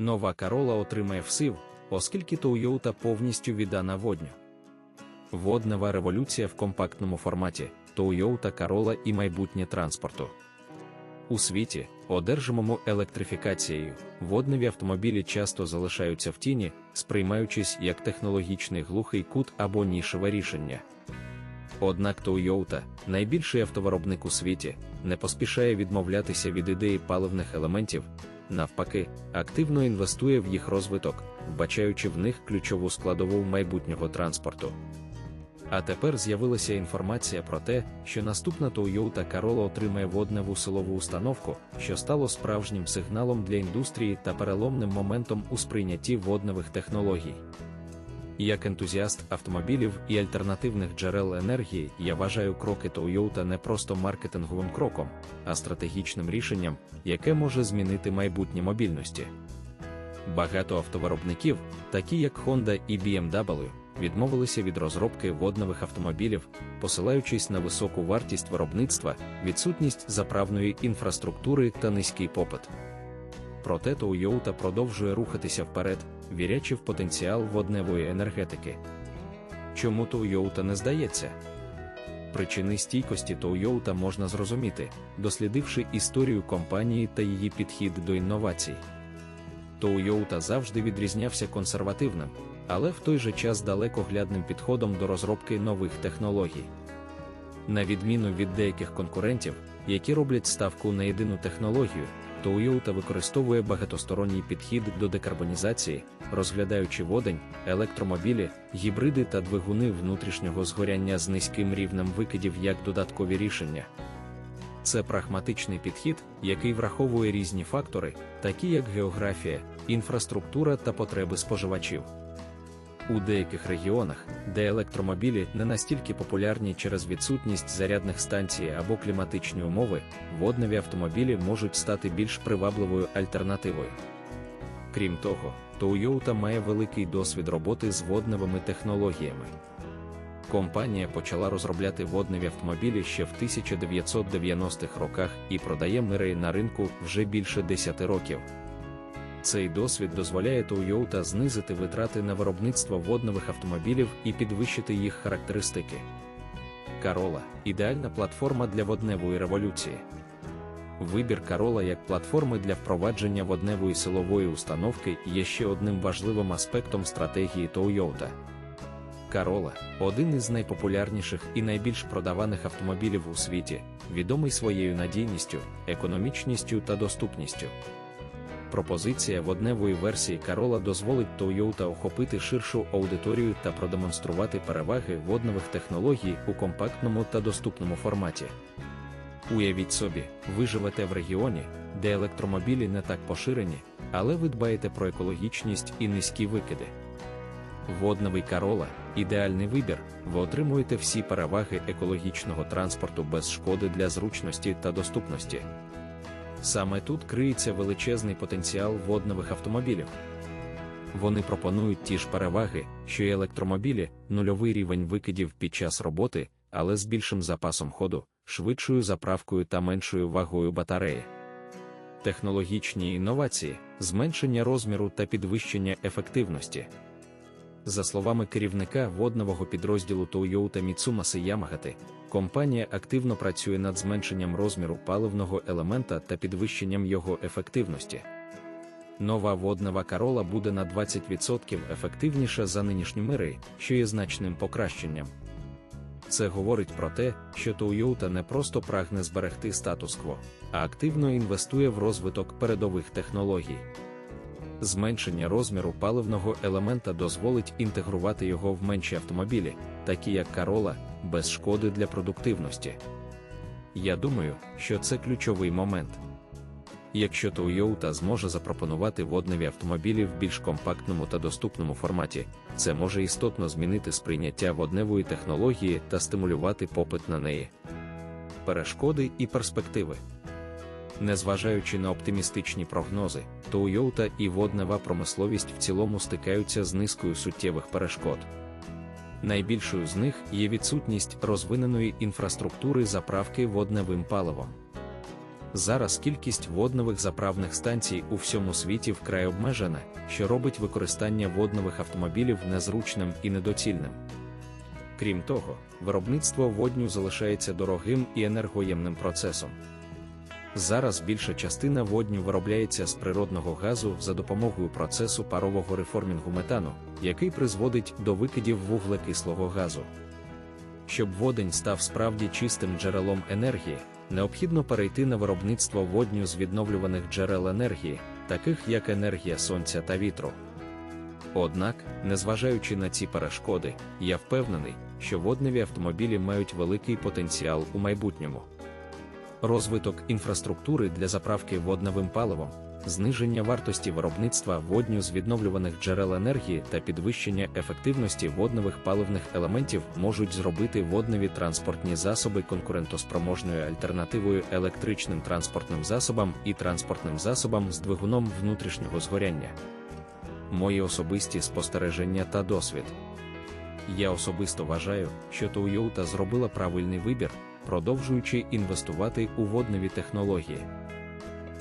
Нова Corolla отримає всив, оскільки Toyota повністю віддана водню. Воднева революція в компактному форматі Toyota Corolla і майбутнє транспорту. У світі, одержимому електрифікацією, водневі автомобілі часто залишаються в тіні, сприймаючись як технологічний глухий кут або нішеве рішення. Однак Toyota, найбільший автовиробник у світі, не поспішає відмовлятися від ідеї паливних елементів, навпаки, активно інвестує в їх розвиток, вбачаючи в них ключову складову майбутнього транспорту. А тепер з'явилася інформація про те, що наступна Toyota Corolla отримає водневу силову установку, що стало справжнім сигналом для індустрії та переломним моментом у сприйнятті водневих технологій. Як ентузіаст автомобілів і альтернативних джерел енергії, я вважаю кроки Toyota не просто маркетинговим кроком, а стратегічним рішенням, яке може змінити майбутнє мобільності. Багато автовиробників, такі як Honda і BMW, відмовилися від розробки водневих автомобілів, посилаючись на високу вартість виробництва, відсутність заправної інфраструктури та низький попит. Проте Toyota продовжує рухатися вперед, вірячи в потенціал водневої енергетики. Чому Toyota не здається? Причини стійкості Toyota можна зрозуміти, дослідивши історію компанії та її підхід до інновацій. Toyota завжди відрізнявся консервативним, але в той же час далекоглядним підходом до розробки нових технологій. На відміну від деяких конкурентів, які роблять ставку на єдину технологію, Toyota використовує багатосторонній підхід до декарбонізації, розглядаючи водень, електромобілі, гібриди та двигуни внутрішнього згоряння з низьким рівнем викидів як додаткові рішення. Це прагматичний підхід, який враховує різні фактори, такі як географія, інфраструктура та потреби споживачів. У деяких регіонах, де електромобілі не настільки популярні через відсутність зарядних станцій або кліматичні умови, водневі автомобілі можуть стати більш привабливою альтернативою. Крім того, Toyota має великий досвід роботи з водневими технологіями. Компанія почала розробляти водневі автомобілі ще в 1990-х роках і продає мири на ринку вже більше 10 років. Цей досвід дозволяє Toyota знизити витрати на виробництво водневих автомобілів і підвищити їх характеристики. Corolla – ідеальна платформа для водневої революції. Вибір Corolla як платформи для впровадження водневої силової установки є ще одним важливим аспектом стратегії Toyota. Corolla – один із найпопулярніших і найбільш продаваних автомобілів у світі, відомий своєю надійністю, економічністю та доступністю. Пропозиція водневої версії Corolla дозволить Toyota охопити ширшу аудиторію та продемонструвати переваги водневих технологій у компактному та доступному форматі. Уявіть собі, ви живете в регіоні, де електромобілі не так поширені, але ви дбаєте про екологічність і низькі викиди. Водневий Corolla – ідеальний вибір, ви отримуєте всі переваги екологічного транспорту без шкоди для зручності та доступності. Саме тут криється величезний потенціал водневих автомобілів. Вони пропонують ті ж переваги, що й електромобілі, нульовий рівень викидів під час роботи, але з більшим запасом ходу, швидшою заправкою та меншою вагою батареї. Технологічні інновації, зменшення розміру та підвищення ефективності. За словами керівника водного підрозділу Toyota Mitsumasa Ямагати, компанія активно працює над зменшенням розміру паливного елемента та підвищенням його ефективності. Нова воднева Corolla буде на 20% ефективніша за нинішні мири, що є значним покращенням. Це говорить про те, що Toyota не просто прагне зберегти статус-кво, а активно інвестує в розвиток передових технологій. Зменшення розміру паливного елемента дозволить інтегрувати його в менші автомобілі, такі як Corolla, без шкоди для продуктивності. Я думаю, що це ключовий момент. Якщо Toyota зможе запропонувати водневі автомобілі в більш компактному та доступному форматі, це може істотно змінити сприйняття водневої технології та стимулювати попит на неї. Перешкоди і перспективи. Незважаючи на оптимістичні прогнози, Toyota і воднева промисловість в цілому стикаються з низкою суттєвих перешкод. Найбільшою з них є відсутність розвиненої інфраструктури заправки водневим паливом. Зараз кількість воднових заправних станцій у всьому світі вкрай обмежена, що робить використання воднових автомобілів незручним і недоцільним. Крім того, виробництво водню залишається дорогим і енергоємним процесом. Зараз більша частина водню виробляється з природного газу за допомогою процесу парового реформінгу метану, який призводить до викидів вуглекислого газу. Щоб водень став справді чистим джерелом енергії, необхідно перейти на виробництво водню з відновлюваних джерел енергії, таких як енергія сонця та вітру. Однак, незважаючи на ці перешкоди, я впевнений, що водневі автомобілі мають великий потенціал у майбутньому. Розвиток інфраструктури для заправки водневим паливом, зниження вартості виробництва водню з відновлюваних джерел енергії та підвищення ефективності водневих паливних елементів можуть зробити водневі транспортні засоби конкурентоспроможною альтернативою електричним транспортним засобам і транспортним засобам з двигуном внутрішнього згоряння. Мої особисті спостереження та досвід. Я особисто вважаю, що Toyota зробила правильний вибір, продовжуючи інвестувати у водневі технології.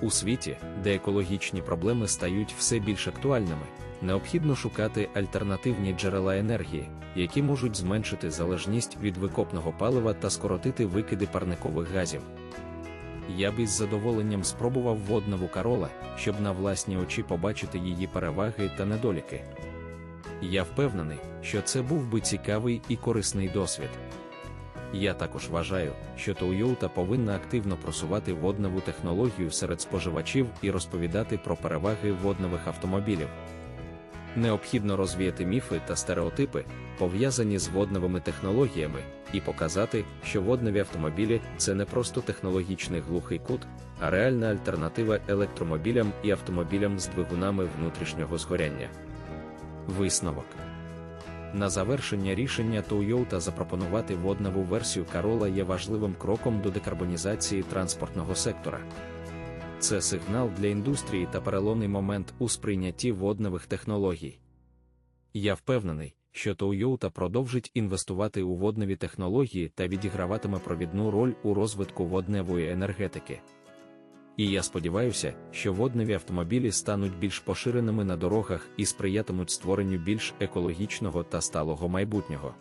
У світі, де екологічні проблеми стають все більш актуальними, необхідно шукати альтернативні джерела енергії, які можуть зменшити залежність від викопного палива та скоротити викиди парникових газів. Я б із задоволенням спробував водневу Карола, щоб на власні очі побачити її переваги та недоліки. Я впевнений, що це був би цікавий і корисний досвід. Я також вважаю, що Toyota повинна активно просувати водневу технологію серед споживачів і розповідати про переваги водневих автомобілів. Необхідно розвіяти міфи та стереотипи, пов'язані з водневими технологіями, і показати, що водневі автомобілі це не просто технологічний глухий кут, а реальна альтернатива електромобілям і автомобілям з двигунами внутрішнього згоряння. Висновок на завершення рішення Toyota запропонувати водневу версію Corolla є важливим кроком до декарбонізації транспортного сектора. Це сигнал для індустрії та переломний момент у сприйнятті водневих технологій. Я впевнений, що Toyota продовжить інвестувати у водневі технології та відіграватиме провідну роль у розвитку водневої енергетики. І я сподіваюся, що водневі автомобілі стануть більш поширеними на дорогах і сприятимуть створенню більш екологічного та сталого майбутнього.